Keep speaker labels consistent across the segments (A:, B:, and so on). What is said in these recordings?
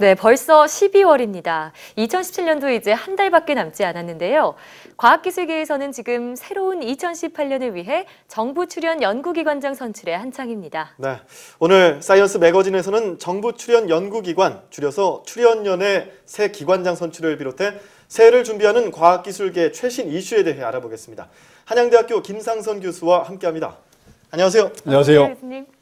A: 네, 벌써 12월입니다. 2017년도 이제 한 달밖에 남지 않았는데요. 과학기술계에서는 지금 새로운 2018년을 위해 정부 출연 연구기관장 선출에 한창입니다.
B: 네, 오늘 사이언스 매거진에서는 정부 출연 연구기관, 줄여서 출연연의 새 기관장 선출을 비롯해 새해를 준비하는 과학기술계 최신 이슈에 대해 알아보겠습니다. 한양대학교 김상선 교수와 함께합니다. 안녕하세요.
C: 안녕하세요.
A: 네, 교수님.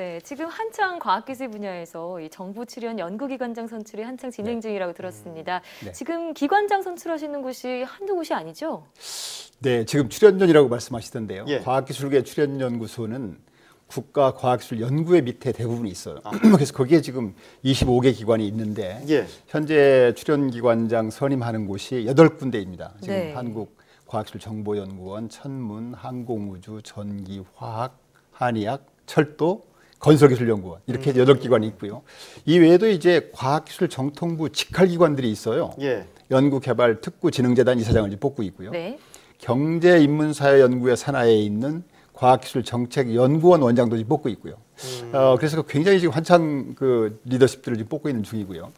A: 네, 지금 한창 과학기술 분야에서 이 정부 출연 연구기관장 선출이 한창 진행 중이라고 들었습니다.
C: 네.
A: 지금 기관장 선출하시는 곳이 한두 곳이 아니죠?
C: 네, 지금 출연연이라고 말씀하시던데요.
B: 예.
C: 과학기술계 출연연구소는 국가과학기술연구회 밑에 대부분이 있어요.
B: 아.
C: 그래서 거기에 지금 25개 기관이 있는데
B: 예.
C: 현재 출연기관장 선임하는 곳이 8군데입니다. 지금
A: 네.
C: 한국과학기술정보연구원, 천문, 항공우주, 전기, 화학, 한의학, 철도, 건설기술연구원 이렇게 여덟 기관이 있고요. 이 외에도 이제 과학기술 정통부 직할기관들이 있어요.
B: 예.
C: 연구개발 특구진흥재단 이사장을 이제 뽑고 있고요.
A: 네.
C: 경제인문사회연구회 산하에 있는 과학기술정책연구원 원장도 지금 뽑고 있고요. 어, 그래서 굉장히 지금 한창 그 리더십들을 지금 뽑고 있는 중이고요.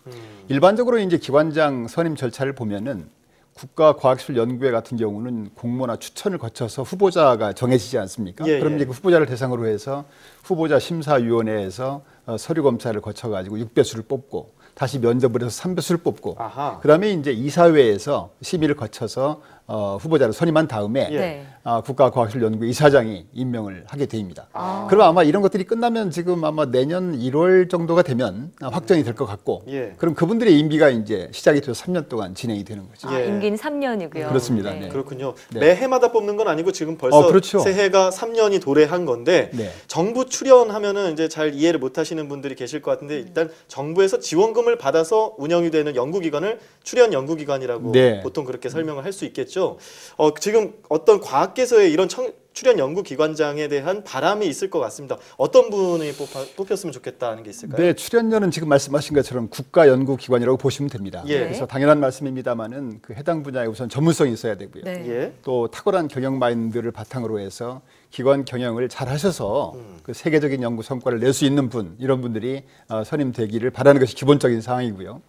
C: 일반적으로 이제 기관장 선임 절차를 보면은 국가과학기술연구회 같은 경우는 공모나 추천을 거쳐서 후보자가 정해지지 않습니까?
B: 예,
C: 그럼
B: 예.
C: 이제 그 후보자를 대상으로 해서 후보자 심사위원회에서 어, 서류 검사를 거쳐가지고 6배수를 뽑고 다시 면접을 해서 3배수를 뽑고
B: 아하.
C: 그다음에 이제 이사회에서 심의를 거쳐서 어, 후보자를 선임한 다음에
B: 예.
A: 네.
C: 아, 국가과학기술연구회 이사장이 임명을 하게 됩니다.
B: 아.
C: 그럼 아마 이런 것들이 끝나면 지금 아마 내년 1월 정도가 되면 아, 확정이 될 것 같고
B: 예.
C: 그럼 그분들의 임기가 이제 시작이 돼서 3년 동안 진행이 되는 거죠.
A: 아,
B: 예.
A: 임기는 3년이고요.
C: 그렇습니다. 네.
B: 그렇군요.
C: 네.
B: 매해마다 뽑는 건 아니고 지금 벌써
C: 어, 그렇죠.
B: 새해가 3년이 도래한 건데
C: 네.
B: 정부 출연하면은 이제 잘 이해를 못 하시는 분들이 계실 것 같은데 일단 정부에서 지원금을 받아서 운영이 되는 연구기관을 출연 연구기관이라고
C: 네.
B: 보통 그렇게 설명을 할 수 있겠죠. 어, 지금 어떤 과학계에서의 이런 청, 출연 연구 기관장에 대한 바람이 있을 것 같습니다. 어떤 분이 뽑아, 뽑혔으면 좋겠다는 게 있을까요?
C: 네, 출연료는 지금 말씀하신 것처럼 국가 연구 기관이라고 보시면 됩니다.
B: 예.
C: 그래서 당연한 말씀입니다만은 그 해당 분야에 우선 전문성이 있어야 되고요.
A: 네.
B: 예.
C: 또 탁월한 경영 마인드를 바탕으로 해서 기관 경영을 잘 하셔서
B: 음.
C: 그 세계적인 연구 성과를 낼 수 있는 분 이런 분들이 어, 선임되기를 바라는 것이 기본적인 상황이고요.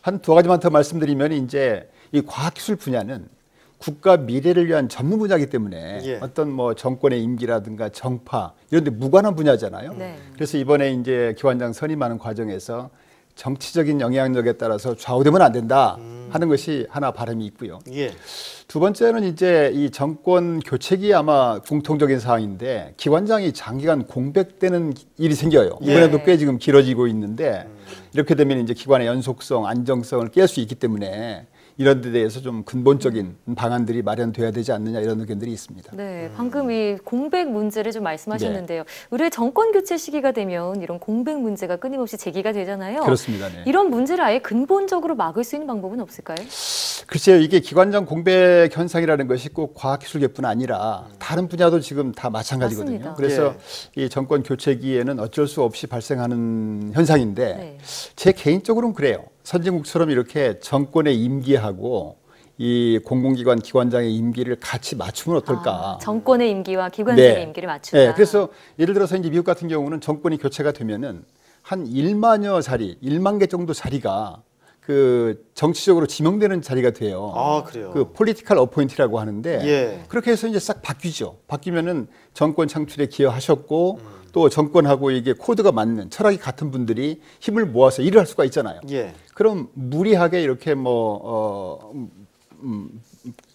C: 한 두 가지만 더 말씀드리면 이제 이 과학기술 분야는 국가 미래를 위한 전문 분야이기 때문에
B: 예.
C: 어떤 뭐 정권의 임기라든가 정파 이런 데 무관한 분야잖아요.
A: 네.
C: 그래서 이번에 이제 기관장 선임하는 과정에서 정치적인 영향력에 따라서 좌우되면 안 된다 하는 것이 하나 바람이 있고요.
B: 예.
C: 두 번째는 이제 이 정권 교체기 아마 공통적인 사항인데 기관장이 장기간 공백되는 일이 생겨요.
B: 예.
C: 이번에도 꽤 지금 길어지고 있는데 이렇게 되면 이제 기관의 연속성, 안정성을 깰 수 있기 때문에 이런 데 대해서 좀 근본적인 방안들이 마련돼야 되지 않느냐 이런 의견들이 있습니다.
A: 네, 방금 이 공백 문제를 좀 말씀하셨는데요.
C: 네.
A: 의뢰 정권 교체 시기가 되면 이런 공백 문제가 끊임없이 제기가 되잖아요.
C: 그렇습니다. 네.
A: 이런 문제를 아예 근본적으로 막을 수 있는 방법은 없을까요?
C: 글쎄요, 이게 기관장 공백 현상이라는 것이 꼭 과학기술계뿐 아니라 다른 분야도 지금 다 마찬가지거든요.
A: 맞습니다.
C: 그래서 이 정권 교체기에는 어쩔 수 없이 발생하는 현상인데
A: 네.
C: 제 개인적으로는 그래요. 선진국처럼 이렇게 정권의 임기하고 이 공공기관 기관장의 임기를 같이 맞추면 어떨까?
A: 아, 정권의 임기와 기관장의
C: 네.
A: 임기를 맞춘다.
C: 네, 그래서 예를 들어서 이제 미국 같은 경우는 정권이 교체가 되면은 한 1만여 자리, 1만 개 정도 자리가 그 정치적으로 지명되는 자리가 돼요.
B: 아, 그래요.
C: 그 폴리티컬 어포인트라고 하는데
B: 예.
C: 그렇게 해서 이제 싹 바뀌죠. 바뀌면은 정권 창출에 기여하셨고 또 정권하고 이게 코드가 맞는 철학이 같은 분들이 힘을 모아서 일을 할 수가 있잖아요.
B: 예.
C: 그럼 무리하게 이렇게 뭐, 어, 음, 음,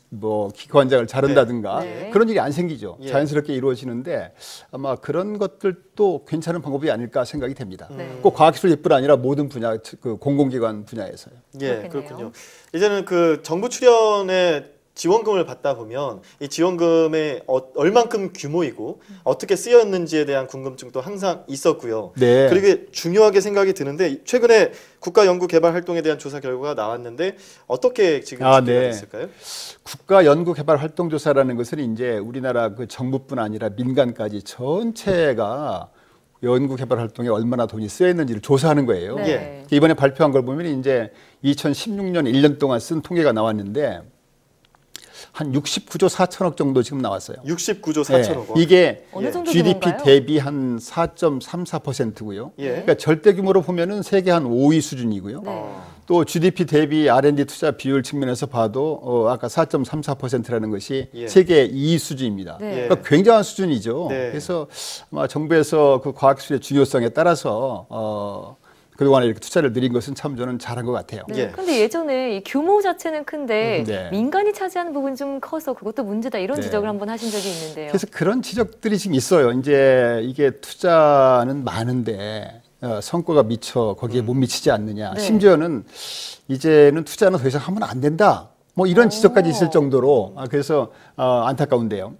C: 뭐 기관장을 자른다든가
A: 네. 네.
C: 그런 일이 안 생기죠.
B: 예.
C: 자연스럽게 이루어지는데 아마 그런 것들도 괜찮은 방법이 아닐까 생각이 됩니다.
A: 네.
C: 꼭 과학기술뿐 아니라 모든 분야, 그 공공기관 분야에서요.
B: 예. 그렇군요. 이제는 그 정부 출연에 지원금을 받다 보면 이 지원금의 어, 얼만큼 규모이고 어떻게 쓰였는지에 대한 궁금증도 항상 있었고요.
C: 네.
B: 그리고 중요하게 생각이 드는데 최근에 국가 연구 개발 활동에 대한 조사 결과가 나왔는데 어떻게 지금
C: 아, 네.
B: 됐을까요?
C: 국가 연구 개발 활동 조사라는 것은 이제 우리나라 그 정부뿐 아니라 민간까지 전체가 연구 개발 활동에 얼마나 돈이 쓰여 있는지를 조사하는 거예요.
A: 네.
C: 이번에 발표한 걸 보면 이제 2016년 1년 동안 쓴 통계가 나왔는데 한 69조 4천억 정도 지금 나왔어요.
B: 69조
C: 네,
B: 4천억 원.
C: 이게
A: 어느
B: 예.
A: 정도
C: GDP
A: 규모인가요?
C: 대비 한 4.34%고요.
B: 예.
C: 그러니까 절대 규모로 보면은 세계 한 5위 수준이고요.
A: 네.
B: 어.
C: 또 GDP 대비 R&D 투자 비율 측면에서 봐도 어, 아까 4.34%라는 것이
B: 예.
C: 세계 2위 수준입니다.
A: 네.
C: 그러니까 굉장한 수준이죠.
B: 네.
C: 그래서 아마 정부에서 그 과학기술의 중요성에 따라서 어, 그동안에 이렇게 투자를 늘린 것은 참 저는 잘한 것 같아요.
A: 네.
B: 예.
A: 근데 예전에 이 규모 자체는 큰데
C: 음, 네.
A: 민간이 차지하는 부분 좀 커서 그것도 문제다 이런
C: 네.
A: 지적을 한번 하신 적이 있는데요.
C: 그래서 그런 지적들이 지금 있어요. 이제 이게 투자는 많은데 어, 성과가 미처 거기에 못 미치지 않느냐.
A: 네.
C: 심지어는 이제는 투자는 더 이상 하면 안 된다. 뭐 이런 지적까지 있을 정도로 아, 그래서 어, 안타까운데요.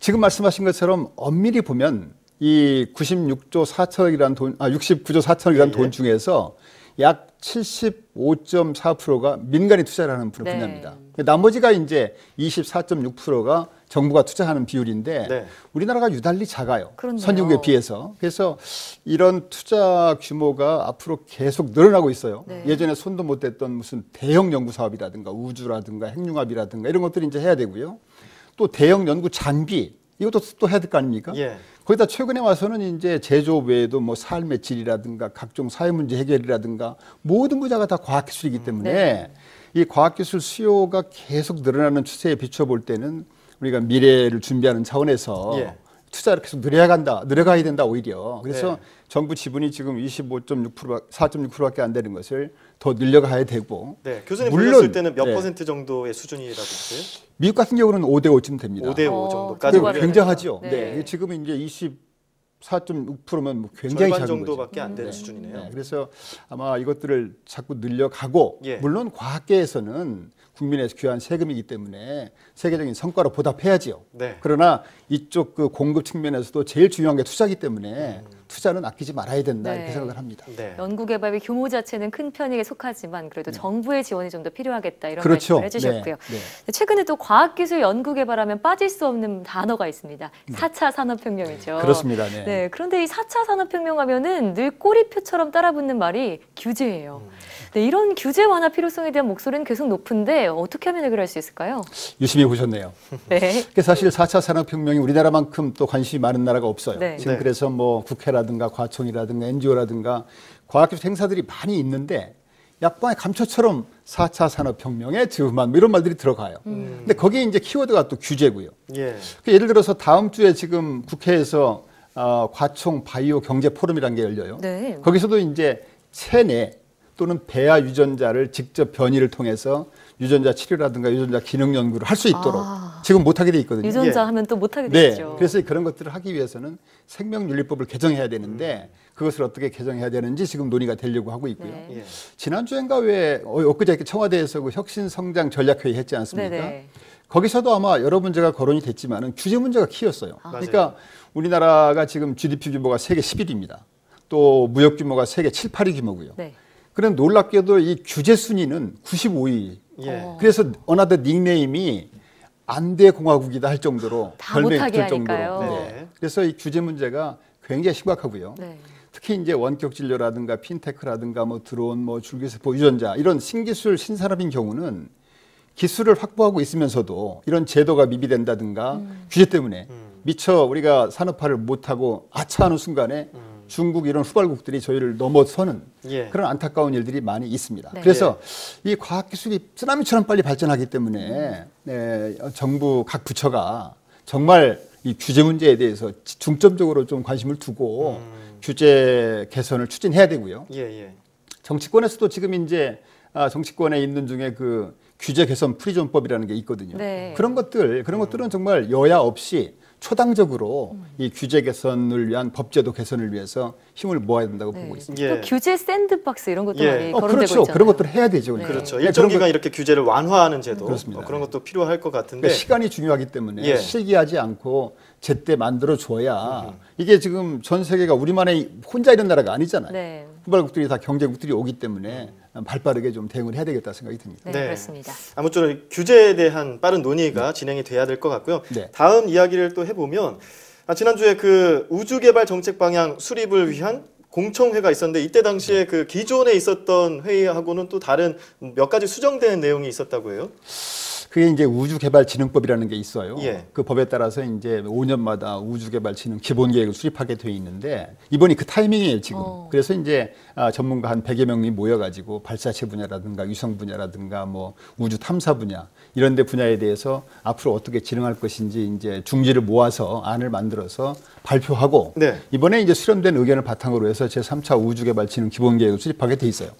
C: 지금 말씀하신 것처럼 엄밀히 보면 이 96조 4천억이라는 돈, 아 69조 4천억이라는
B: 예, 예.
C: 돈 중에서 약 75.4%가 민간이 투자를 하는
A: 네.
C: 분야입니다. 나머지가 이제 24.6%가 정부가 투자하는 비율인데
B: 네.
C: 우리나라가 유달리 작아요.
A: 그렇네요.
C: 선진국에 비해서. 그래서 이런 투자 규모가 앞으로 계속 늘어나고 있어요.
A: 네.
C: 예전에 손도 못 댔던 무슨 대형 연구 사업이라든가 우주라든가 핵융합이라든가 이런 것들이 이제 해야 되고요. 또 대형 연구 장비 이것도 또 해야 될 거 아닙니까?
B: 예.
C: 거기다 최근에 와서는 이제 제조 외에도 뭐 삶의 질이라든가 각종 사회 문제 해결이라든가 모든 분야가 다 과학기술이기 때문에
A: 네.
C: 이 과학기술 수요가 계속 늘어나는 추세에 비춰볼 때는 우리가 미래를 준비하는 차원에서
B: 예.
C: 투자를 계속 늘려야 간다, 늘어가야 된다 오히려. 그래서
B: 네.
C: 정부 지분이 지금 25.6% 4.6%밖에 안 되는 것을 더 늘려가야 되고.
B: 네. 교수님
C: 물론,
B: 때는 몇
C: 네.
B: 퍼센트 정도의 수준이라고 보세요?
C: 미국 같은 경우는 5대 5쯤 됩니다.
B: 5대 5
A: 어,
B: 정도까지
C: 굉장하죠.
A: 네.
C: 네. 지금은 이제 24.6%면 뭐 굉장히
B: 절반
C: 작은
B: 정도밖에. 안 되는
C: 네.
B: 수준이네요.
C: 네, 그래서 아마 이것들을 자꾸 늘려가고
B: 예.
C: 물론 과학계에서는 국민의 귀한 세금이기 때문에 세계적인 성과로 보답해야지요.
B: 네.
C: 그러나 이쪽 그 공급 측면에서도 제일 중요한 게 투자기 때문에 투자는 아끼지 말아야 된다
A: 네.
C: 이렇게 생각을 합니다.
B: 네.
A: 연구개발의 규모 자체는 큰 편에 속하지만 그래도 정부의 지원이 좀 더 필요하겠다 이런
C: 네. 그렇죠.
A: 말씀을 해주셨고요.
C: 네, 네.
A: 최근에 또 과학기술 연구개발하면 빠질 수 없는 단어가 있습니다. 4차 산업혁명이죠.
C: 음. 그렇습니다. 네.
A: 네, 그런데 이 4차 산업혁명 하면은 늘 꼬리표처럼 따라붙는 말이 규제예요.
C: 음.
A: 네, 이런 규제 완화 필요성에 대한 목소리는 계속 높은데 어떻게 하면 해결할 수 있을까요?
C: 유심히 보셨네요.
A: 네.
C: 그 사실 4차 산업혁명이 우리나라만큼 또 관심이 많은 나라가 없어요.
A: 네.
C: 지금
B: 네.
C: 그래서 뭐 국회라든가 과청이라든가 NGO라든가 과학기술 행사들이 많이 있는데 약방의 감초처럼 4차 산업혁명의 즈음한 뭐 이런 말들이 들어가요. 근데 거기에 이제 키워드가 또 규제고요.
B: 예.
C: 그 예를 들어서 다음 주에 지금 국회에서 어, 과총 바이오 경제 포럼이라는 게 열려요.
A: 네.
C: 거기서도 이제 체내 또는 배아 유전자를 직접 변이를 통해서 유전자 치료라든가 유전자 기능 연구를 할 수 있도록
A: 아.
C: 지금 못하게 돼 있거든요.
A: 유전자
B: 예.
A: 하면 또 못하게
C: 네.
A: 되죠.
C: 그래서 그런 것들을 하기 위해서는 생명윤리법을 개정해야 되는데 그것을 어떻게 개정해야 되는지 지금 논의가 되려고 하고 있고요.
A: 네.
B: 예.
C: 지난주엔가 왜 어, 엊그제 청와대에서 그 혁신성장 전략회의 했지 않습니까?
A: 네네.
C: 거기서도 아마 여러 문제가 거론이 됐지만은 규제 문제가 키였어요.
A: 아.
C: 그러니까 우리나라가 지금 GDP 규모가 세계 10위입니다. 또 무역 규모가 세계 7, 8위 규모고요.
A: 네.
C: 그런 놀랍게도 이 규제 순위는 95위.
B: 예.
A: 어.
C: 그래서 어나더 닉네임이 안대 공화국이다 할 정도로
A: 다
C: 별명이
A: 못하게
C: 붙을 정도로.
A: 하니까요.
B: 네.
C: 그래서 이 규제 문제가 굉장히 심각하고요.
A: 네.
C: 특히 이제 원격 진료라든가 핀테크라든가 뭐 드론, 뭐 줄기세포 유전자 이런 신기술 신산업인 경우는 기술을 확보하고 있으면서도 이런 제도가 미비된다든가
A: 음.
C: 규제 때문에 미처 우리가 산업화를 못하고 아차하는 순간에 중국 이런 후발국들이 저희를 넘어서는
B: 예.
C: 그런 안타까운 일들이 많이 있습니다.
A: 네.
C: 그래서 이 과학기술이 쓰나미처럼 빨리 발전하기 때문에 네, 정부 각 부처가 정말 이 규제 문제에 대해서 중점적으로 좀 관심을 두고 규제 개선을 추진해야 되고요.
B: 예, 예.
C: 정치권에서도 지금 이제 아, 정치권에 있는 중에 그 규제 개선 프리존법이라는 게 있거든요.
A: 네.
C: 그런 것들 그런 것들은 정말 여야 없이 초당적으로
A: 음.
C: 이 규제 개선을 위한 법제도 개선을 위해서 힘을 모아야 된다고
A: 네.
C: 보고 있습니다.
B: 예.
A: 또 규제 샌드박스 이런 것도
B: 예.
A: 많이
C: 어,
A: 거론되고
C: 그렇죠.
A: 있잖아요.
C: 그런 것들을 해야 되죠.
B: 그렇죠.
C: 네,
B: 일정
C: 그런
B: 기간 이렇게 규제를 완화하는 제도
C: 그렇습니다.
B: 어, 그런
C: 네.
B: 것도 필요할 것 같은데
C: 그러니까 시간이 중요하기 때문에
B: 예.
C: 실기하지 않고 제때 만들어 줘야 이게 지금 전 세계가 우리만의 혼자 있는 나라가 아니잖아요.
A: 네.
C: 후발국들이 다 경제국들이 오기 때문에 발빠르게 좀 대응을 해야 되겠다 생각이 듭니다.
A: 네,
B: 네.
A: 그렇습니다.
B: 아무쪼록 규제에 대한 빠른 논의가 진행이 돼야 될 것 같고요.
C: 네.
B: 다음 이야기를 또 해보면 아, 지난주에 그 우주개발 정책 방향 수립을 위한 공청회가 있었는데 이때 당시에
C: 네.
B: 그 기존에 있었던 회의하고는 또 다른 몇 가지 수정된 내용이 있었다고 해요.
C: 그게 이제 우주개발진흥법이라는 게 있어요.
B: 예.
C: 그 법에 따라서 이제 5년마다 우주개발진흥 기본계획을 수립하게 돼 있는데 이번이 그 타이밍이에요 지금.
A: 어.
C: 그래서 이제 아, 전문가 한 100여 명이 모여가지고 발사체 분야라든가 위성 분야라든가 뭐 우주 탐사 분야 이런 데 분야에 대해서 앞으로 어떻게 진행할 것인지 이제 중지를 모아서 안을 만들어서 발표하고
B: 네.
C: 이번에 이제 수렴된 의견을 바탕으로 해서 제 3차 우주개발진흥 기본계획을 수립하게 돼 있어요.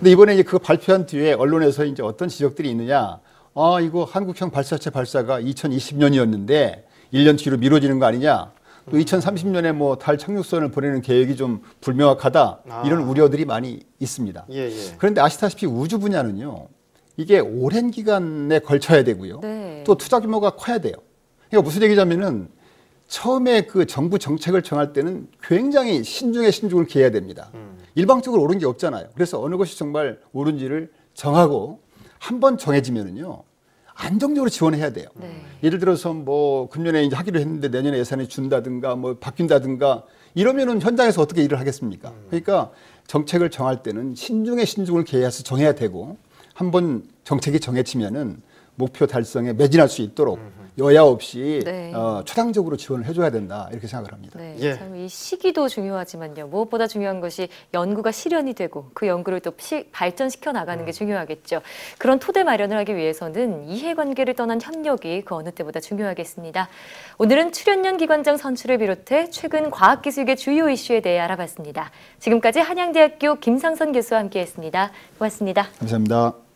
C: 근데 이번에 이제 그거 발표한 뒤에 언론에서 이제 어떤 지적들이 있느냐? 아, 이거 한국형 발사체 발사가 2020년이었는데 1년 뒤로 미뤄지는 거 아니냐? 또 2030년에 뭐 달 착륙선을 보내는 계획이 좀 불명확하다.
B: 아.
C: 이런 우려들이 많이 있습니다.
B: 예, 예.
C: 그런데 아시다시피 우주 분야는요. 이게 오랜 기간에 걸쳐야 되고요.
A: 네.
C: 또 투자 규모가 커야 돼요. 그러니까 무슨 얘기냐면은 처음에 그 정부 정책을 정할 때는 굉장히 신중에 신중을 기해야 됩니다. 일방적으로 옳은 게 없잖아요. 그래서 어느 것이 정말 옳은지를 정하고 한 번 정해지면은요. 안정적으로 지원해야 돼요.
A: 네.
C: 예를 들어서 뭐 금년에 이제 하기로 했는데 내년에 예산이 준다든가 뭐 바뀐다든가 이러면은 현장에서 어떻게 일을 하겠습니까? 그러니까 정책을 정할 때는 신중에 신중을 기해서 정해야 되고 한 번 정책이 정해지면은 목표 달성에 매진할 수 있도록 여야 없이
A: 네.
C: 어, 초당적으로 지원을 해줘야 된다 이렇게 생각을 합니다.
A: 네,
B: 예.
A: 참이 시기도 중요하지만요. 무엇보다 중요한 것이 연구가 실현이 되고 그 연구를 또 시- 발전시켜 나가는 게 중요하겠죠. 그런 토대 마련을 하기 위해서는 이해관계를 떠난 협력이 그 어느 때보다 중요하겠습니다. 오늘은 출연연 기관장 선출을 비롯해 최근 과학기술계 주요 이슈에 대해 알아봤습니다. 지금까지 한양대학교 김상선 교수와 함께했습니다. 고맙습니다.
C: 감사합니다.